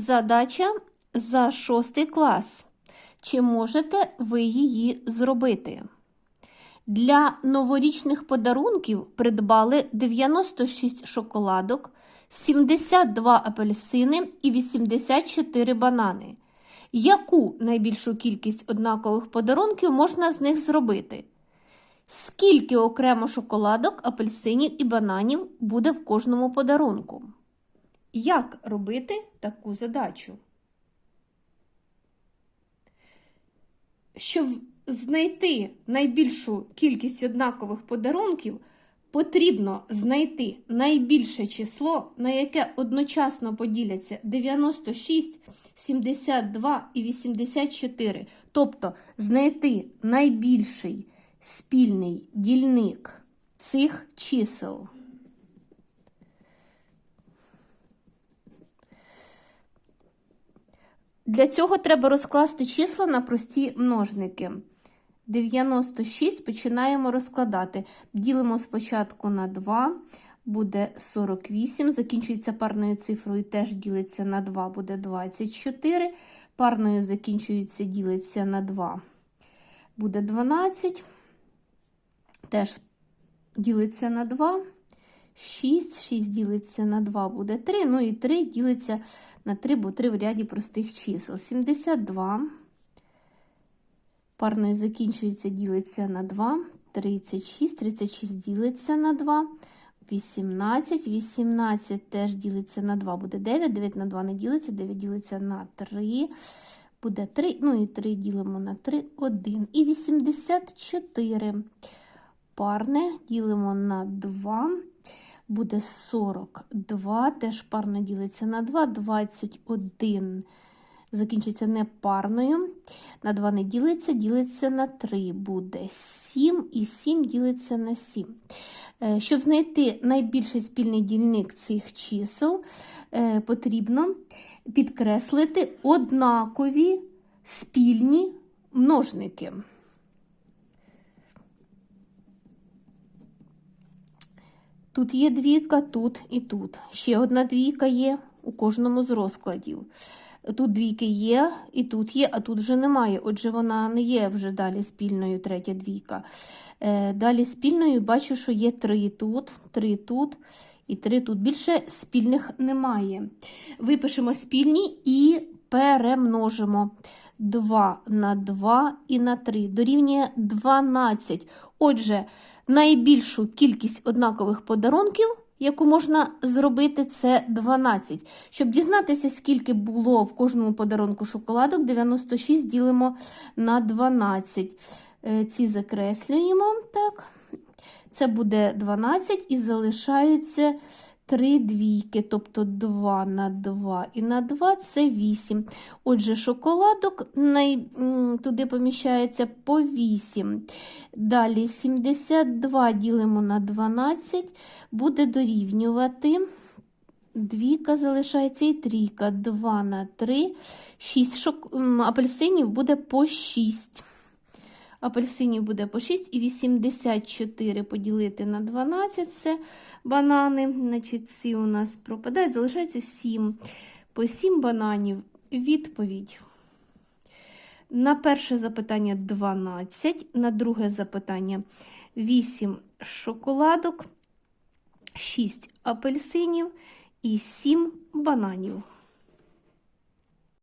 задача за шостий клас. Чи можете ви її зробити? Для новорічних подарунків придбали 96 шоколадок, 72 апельсини і 84 банани. Яку найбільшу кількість однакових подарунків можна з них зробити? Скільки окремо шоколадок, апельсинів і бананів буде в кожному подарунку? Як робити таку задачу? Щоб знайти найбільшу кількість однакових подарунків, потрібно знайти найбільше число, на яке одночасно поділяться 96, 72 і 84. Тобто знайти найбільший спільний дільник цих чисел. Для цього треба розкласти числа на прості множники. 96 починаємо розкладати. Ділимо спочатку на 2, буде 48. Закінчується парною цифрою, теж ділиться на 2, буде 24. Парною закінчується, ділиться на 2, буде 12. Теж ділиться на 2. 6, 6 ділиться на 2, буде 3. Ну і 3 ділиться на 3, бо 3 в ряді простих чисел. 72. Парною закінчується, ділиться на 2. 36, 36 ділиться на 2. 18, 18 теж ділиться на 2, буде 9, 9 на 2 не ділиться, 9 ділиться на 3, буде 3, ну і 3 ділимо на 3, 1. І 84. Парне ділимо на 2, буде 42, теж парно ділиться на 2, 21. Закінчиться непарною. На 2 не ділиться, ділиться на 3, буде 7, і 7 ділиться на 7. Е, Щоб знайти найбільший спільний дільник цих чисел, е, потрібно підкреслити однакові спільні множники. Тут є двійка, тут і тут. Ще одна двійка є у кожному з розкладів. Тут двійки є, і тут є, а тут вже немає. Отже, вона не є вже далі спільною, третя двійка. Е, Далі спільною бачу, що є три тут, три тут і три тут. Більше спільних немає. Випишемо спільні і перемножимо. 2 на 2 і на 3 дорівнює 12. Отже, найбільшу кількість однакових подарунків, яку можна зробити, це 12. Щоб дізнатися, скільки було в кожному подарунку шоколадок, 96 ділимо на 12. Е, Ці закреслюємо. так. Це буде 12 і залишаються 3 двійки, тобто 2 на 2 і на 2 це 8. Отже, шоколадок най... туди поміщається по 8. Далі 72 ділимо на 12, буде дорівнювати. Двійка залишається і трійка. 2 на 3, 6 шок... апельсинів буде по 6. Апельсинів буде по 6 і 84 поділити на 12 це банани. Значить, ці у нас пропадають, залишається 7. По 7 бананів. Відповідь. На перше запитання 12, на друге запитання 8 шоколадок, 6 апельсинів і 7 бананів.